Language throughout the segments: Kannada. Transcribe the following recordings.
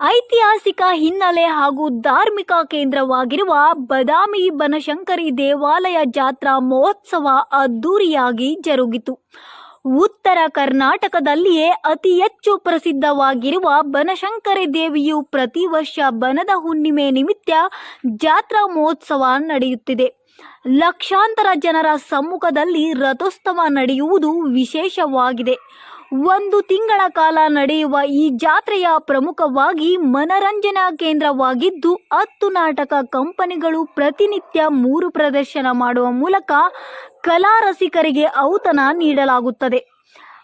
ಐತಿಹಾಸಿಕ ಹಿನ್ನೆಲೆ ಹಾಗೂ ಧಾರ್ಮಿಕ ಕೇಂದ್ರವಾಗಿರುವ ಬದಾಮಿ ಬನಶಂಕರಿ ದೇವಾಲಯ ಜಾತ್ರಾ ಮಹೋತ್ಸವ ಅದ್ದೂರಿಯಾಗಿ ಜರುಗಿತು. ಉತ್ತರ ಕರ್ನಾಟಕದಲ್ಲಿಯೇ ಅತಿ ಹೆಚ್ಚು ಪ್ರಸಿದ್ಧವಾಗಿರುವ ಬನಶಂಕರಿ ದೇವಿಯು ಪ್ರತಿ ವರ್ಷ ಬನದ ಹುಣ್ಣಿಮೆ ನಿಮಿತ್ತ ಜಾತ್ರಾ ಮಹೋತ್ಸವ ನಡೆಯುತ್ತಿದೆ. ಲಕ್ಷಾಂತರ ಜನರ ಸಮ್ಮುಖದಲ್ಲಿ ರಥೋತ್ಸವ ನಡೆಯುವುದು ವಿಶೇಷವಾಗಿದೆ. ಒಂದು ತಿಂಗಳ ಕಾಲ ನಡೆಯುವ ಈ ಜಾತ್ರೆಯ ಪ್ರಮುಖವಾಗಿ ಮನರಂಜನಾ ಕೇಂದ್ರವಾಗಿದ್ದು, ಹತ್ತು ನಾಟಕ ಕಂಪನಿಗಳು ಪ್ರತಿನಿತ್ಯ ಮೂರು ಪ್ರದರ್ಶನ ಮಾಡುವ ಮೂಲಕ ಕಲಾ ರಸಿಕರಿಗೆ ಔತಣ ನೀಡಲಾಗುತ್ತದೆ.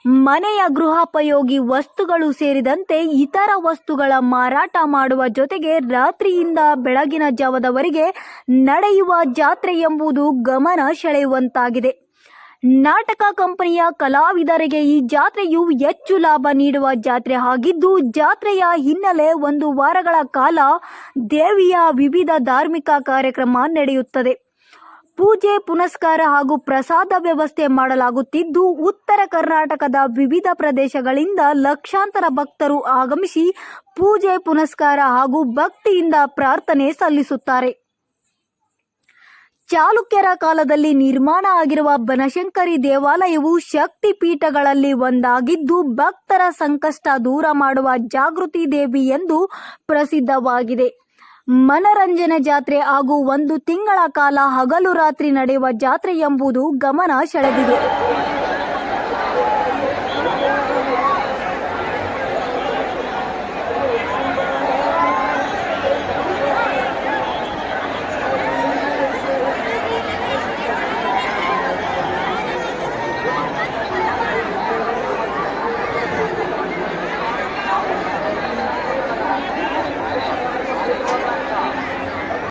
ಮನೆಯ ಗೃಹೋಪಯೋಗಿ ವಸ್ತುಗಳು ಸೇರಿದಂತೆ ಇತರ ವಸ್ತುಗಳ ಮಾರಾಟ ಮಾಡುವ ಜೊತೆಗೆ ರಾತ್ರಿಯಿಂದ ಬೆಳಗಿನ ಜಾವದವರೆಗೆ ನಡೆಯುವ ಜಾತ್ರೆ ಎಂಬುದು ಗಮನ ಸೆಳೆಯುವಂತಾಗಿದೆ. ನಾಟಕ ಕಂಪನಿಯ ಕಲಾವಿದರಿಗೆ ಈ ಜಾತ್ರೆಯು ಹೆಚ್ಚು ಲಾಭ ನೀಡುವ ಜಾತ್ರೆ ಆಗಿದ್ದು, ಜಾತ್ರೆಯ ಹಿನ್ನೆಲೆ ಒಂದು ವಾರಗಳ ಕಾಲ ದೇವಿಯ ವಿವಿಧ ಧಾರ್ಮಿಕ ಕಾರ್ಯಕ್ರಮ ನಡೆಯುತ್ತದೆ. ಪೂಜೆ, ಪುನಸ್ಕಾರ ಹಾಗೂ ಪ್ರಸಾದ ವ್ಯವಸ್ಥೆ ಮಾಡಲಾಗುತ್ತಿದ್ದು, ಉತ್ತರ ಕರ್ನಾಟಕದ ವಿವಿಧ ಪ್ರದೇಶಗಳಿಂದ ಲಕ್ಷಾಂತರ ಭಕ್ತರು ಆಗಮಿಸಿ ಪೂಜೆ, ಪುನಸ್ಕಾರ ಹಾಗೂ ಭಕ್ತಿಯಿಂದ ಪ್ರಾರ್ಥನೆ ಸಲ್ಲಿಸುತ್ತಾರೆ. ಚಾಲುಕ್ಯರ ಕಾಲದಲ್ಲಿ ನಿರ್ಮಾಣ ಆಗಿರುವ ಬನಶಂಕರಿ ದೇವಾಲಯವು ಶಕ್ತಿ ಪೀಠಗಳಲ್ಲಿ ಒಂದಾಗಿದ್ದು, ಭಕ್ತರ ಸಂಕಷ್ಟ ದೂರ ಮಾಡುವ ಜಾಗೃತಿ ದೇವಿ ಎಂದು ಪ್ರಸಿದ್ಧವಾಗಿದೆ. ಮನರಂಜನೆ ಜಾತ್ರೆ ಹಾಗೂ ಒಂದು ತಿಂಗಳ ಕಾಲ ಹಗಲು ರಾತ್ರಿ ನಡೆಯುವ ಜಾತ್ರೆ ಎಂಬುದು ಗಮನ ಸೆಳೆದಿದೆ